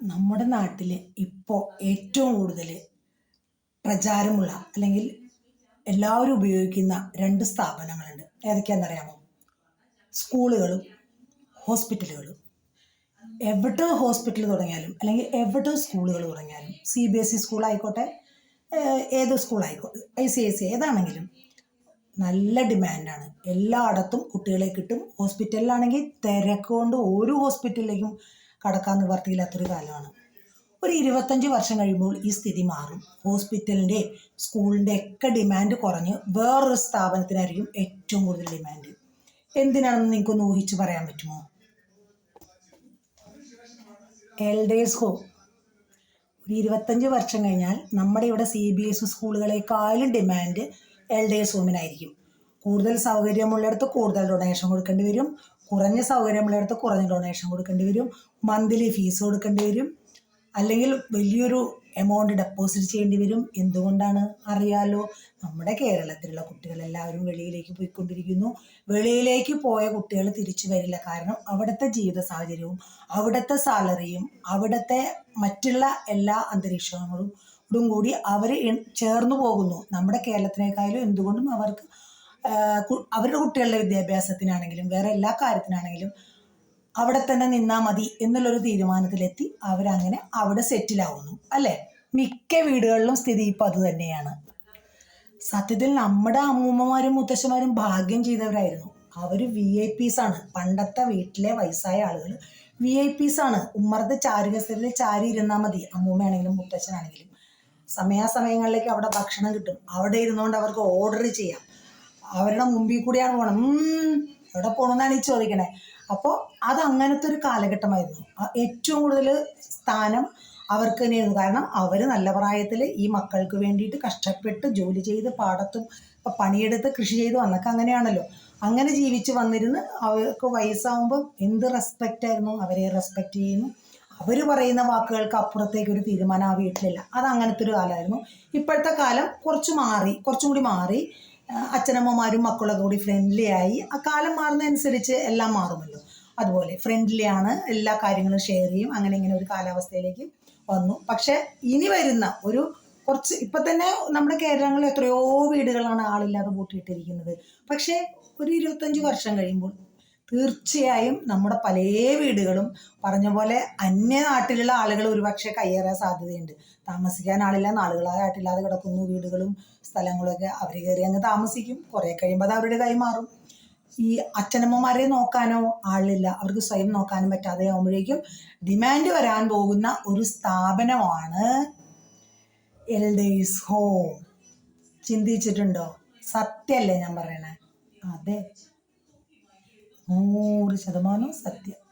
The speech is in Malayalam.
നമ്മുടെ നാട്ടിൽ ഇപ്പോൾ ഏറ്റവും കൂടുതൽ പ്രചാരമുള്ള അല്ലെങ്കിൽ എല്ലാവരും ഉപയോഗിക്കുന്ന രണ്ട് സ്ഥാപനങ്ങളുണ്ട്. ഏതൊക്കെയാണെന്നറിയാമോ? സ്കൂളുകളും ഹോസ്പിറ്റലുകളും. എവിടെ ഹോസ്പിറ്റൽ തുടങ്ങിയാലും അല്ലെങ്കിൽ എവിടെ സ്കൂളുകൾ തുടങ്ങിയാലും സി ബി എസ് ഇ സ്കൂളായിക്കോട്ടെ ഏഹ് ഏത് സ്കൂളായിക്കോട്ടെ ഐ സി ഐ സി ഏതാണെങ്കിലും നല്ല ഡിമാൻഡാണ് എല്ലായിടത്തും കുട്ടികളെ കിട്ടും. ഹോസ്പിറ്റലിലാണെങ്കിൽ തിരക്ക് കൊണ്ട് ഒരു ഹോസ്പിറ്റലിലേക്കും കടക്കാൻ നിവർത്തിയില്ലാത്തൊരു കാലമാണ്. ഒരു ഇരുപത്തഞ്ച് വർഷം കഴിയുമ്പോൾ ഈ സ്ഥിതി മാറും. ഹോസ്പിറ്റലിന്റെ സ്കൂളിന്റെ ഒക്കെ ഡിമാൻഡ് കുറഞ്ഞ് വേറൊരു സ്ഥാപനത്തിനായിരിക്കും ഏറ്റവും കൂടുതൽ ഡിമാൻഡ്. എന്തിനാണെന്ന് നിങ്ങൾക്കൊന്ന് ഊഹിച്ച് പറയാൻ പറ്റുമോ? എൽഡേഴ്സ് ഹോം ഒരു ഇരുപത്തഞ്ച് വർഷം കഴിഞ്ഞാൽ നമ്മുടെ ഇവിടെ സി ബി എസ് സ്കൂളുകളെക്കാളും ഡിമാൻഡ് എൽഡേഴ്സ് ഹോമിനായിരിക്കും കൂടുതൽ സൗകര്യമുള്ളിടത്ത് കൂടുതൽ ഡൊണേഷൻ കൊടുക്കേണ്ടി വരും. കുറഞ്ഞ സൗകര്യമുള്ളിടത്ത് കുറഞ്ഞ ഡൊണേഷൻ കൊടുക്കേണ്ടി വരും. മന്ത്ലി ഫീസ് കൊടുക്കേണ്ടി വരും. അല്ലെങ്കിൽ വലിയൊരു എമൗണ്ട് ഡെപ്പോസിറ്റ് ചെയ്യേണ്ടി വരും. എന്തുകൊണ്ടാണ് അറിയാലോ? നമ്മുടെ കേരളത്തിലുള്ള കുട്ടികളെല്ലാവരും വെളിയിലേക്ക് പോയിക്കൊണ്ടിരിക്കുന്നു. വെളിയിലേക്ക് പോയ കുട്ടികൾ തിരിച്ചു വരില്ല. കാരണം അവിടുത്തെ ജീവിത സാഹചര്യവും അവിടുത്തെ സാലറിയും അവിടുത്തെ മറ്റുള്ള എല്ലാ അന്തരീക്ഷങ്ങളും ും കൂടി അവർ ചേർന്നു പോകുന്നു. നമ്മുടെ കേരളത്തിനേക്കാളും എന്തുകൊണ്ടും അവർക്ക് അവരുടെ കുട്ടികളുടെ വിദ്യാഭ്യാസത്തിനാണെങ്കിലും വേറെ എല്ലാ കാര്യത്തിനാണെങ്കിലും അവിടെ തന്നെ നിന്നാൽ മതി എന്നുള്ളൊരു തീരുമാനത്തിലെത്തി അവരങ്ങനെ അവിടെ സെറ്റിലാവുന്നു അല്ലേ? മിക്ക വീടുകളിലും സ്ഥിതി ഇപ്പം അത് തന്നെയാണ്. സത്യത്തിൽ നമ്മുടെ അമ്മൂമ്മമാരും മുത്തശ്ശന്മാരും ഭാഗ്യം ചെയ്തവരായിരുന്നു. അവർ വി ഐ പീസ് ആണ്. പണ്ടത്തെ വീട്ടിലെ വയസ്സായ ആളുകൾ വി ഐ പീസ് ആണ്. ഉമ്മറത്തെ ചാരുകസരിൽ ചാരി ഇരുന്നാൽ മതി. അമ്മൂമ്മയാണെങ്കിലും മുത്തച്ഛനാണെങ്കിലും സമയാസമയങ്ങളിലേക്ക് അവിടെ ഭക്ഷണം കിട്ടും. അവിടെ ഇരുന്നുകൊണ്ട് അവർക്ക് ഓർഡർ ചെയ്യാം. അവരുടെ മുമ്പിൽ കൂടിയാണ് പോകണം എവിടെ പോകണമെന്നാണ് ഈ ചോദിക്കണേ. അപ്പോൾ അത് അങ്ങനത്തെ ഒരു കാലഘട്ടമായിരുന്നു. ഏറ്റവും കൂടുതൽ സ്ഥാനം അവർക്ക് തന്നെയായിരുന്നു. കാരണം അവർ നല്ല പ്രായത്തിൽ ഈ മക്കൾക്ക് വേണ്ടിയിട്ട് കഷ്ടപ്പെട്ട് ജോലി ചെയ്ത് പാടത്തും ഇപ്പം പണിയെടുത്ത് കൃഷി ചെയ്ത് വന്നൊക്കെ അങ്ങനെയാണല്ലോ. അങ്ങനെ ജീവിച്ച് വന്നിരുന്ന് അവർക്ക് വയസ്സാവുമ്പോൾ എന്ത് റെസ്പെക്റ്റ് ആയിരുന്നു? അവരെ റെസ്പെക്റ്റ് ചെയ്യുന്നു. അവർ പറയുന്ന വാക്കുകൾക്ക് അപ്പുറത്തേക്ക് ഒരു തീരുമാനം ആ വീട്ടിലില്ല. അത് അങ്ങനത്തെ ഒരു കാലമായിരുന്നു. ഇപ്പോഴത്തെ കാലം കുറച്ച് മാറി കുറച്ചും കൂടി മാറി. അച്ഛനമ്മമാരും മക്കളൊക്കെ കൂടി ഫ്രണ്ട്ലി ആയി. ആ കാലം മാറുന്നതനുസരിച്ച് എല്ലാം മാറുമല്ലോ. അതുപോലെ ഫ്രണ്ട്ലി ആണ്. എല്ലാ കാര്യങ്ങളും ഷെയർ ചെയ്യും. അങ്ങനെ ഇങ്ങനെ ഒരു കാലാവസ്ഥയിലേക്ക് വന്നു. പക്ഷെ ഇനി വരുന്ന ഒരു കുറച്ച് ഇപ്പൊ തന്നെ നമ്മുടെ കേരളങ്ങളിൽ എത്രയോ വീടുകളാണ് ആളില്ലാതെ പൂട്ടിയിട്ടിരിക്കുന്നത്. പക്ഷേ ഒരു ഇരുപത്തഞ്ച് വർഷം കഴിയുമ്പോൾ തീർച്ചയായും നമ്മുടെ പല വീടുകളും പറഞ്ഞ പോലെ അന്യ നാട്ടിലുള്ള ആളുകൾ ഒരുപക്ഷെ കയ്യേറാൻ സാധ്യതയുണ്ട്. താമസിക്കാൻ ആളില്ല നാളുകളായിട്ടില്ലാതെ കിടക്കുന്നു വീടുകളും സ്ഥലങ്ങളൊക്കെ അവർ കയറി അങ്ങ് താമസിക്കും. കുറേ കഴിയുമ്പോൾ അത് അവരുടെ കൈ മാറും. ഈ അച്ഛനമ്മമാരെ നോക്കാനോ ആളില്ല അവർക്ക് സ്വയം നോക്കാനും പറ്റാതെ ആകുമ്പോഴേക്കും ഡിമാൻഡ് വരാൻ പോകുന്ന ഒരു സ്ഥാപനമാണ് എൽഡേഴ്സ് ഹോം. ചിന്തിച്ചിട്ടുണ്ടോ? സത്യല്ലേ ഞാൻ പറയണേ? അതെ. നൂറ് ശതമാനം സത്യം.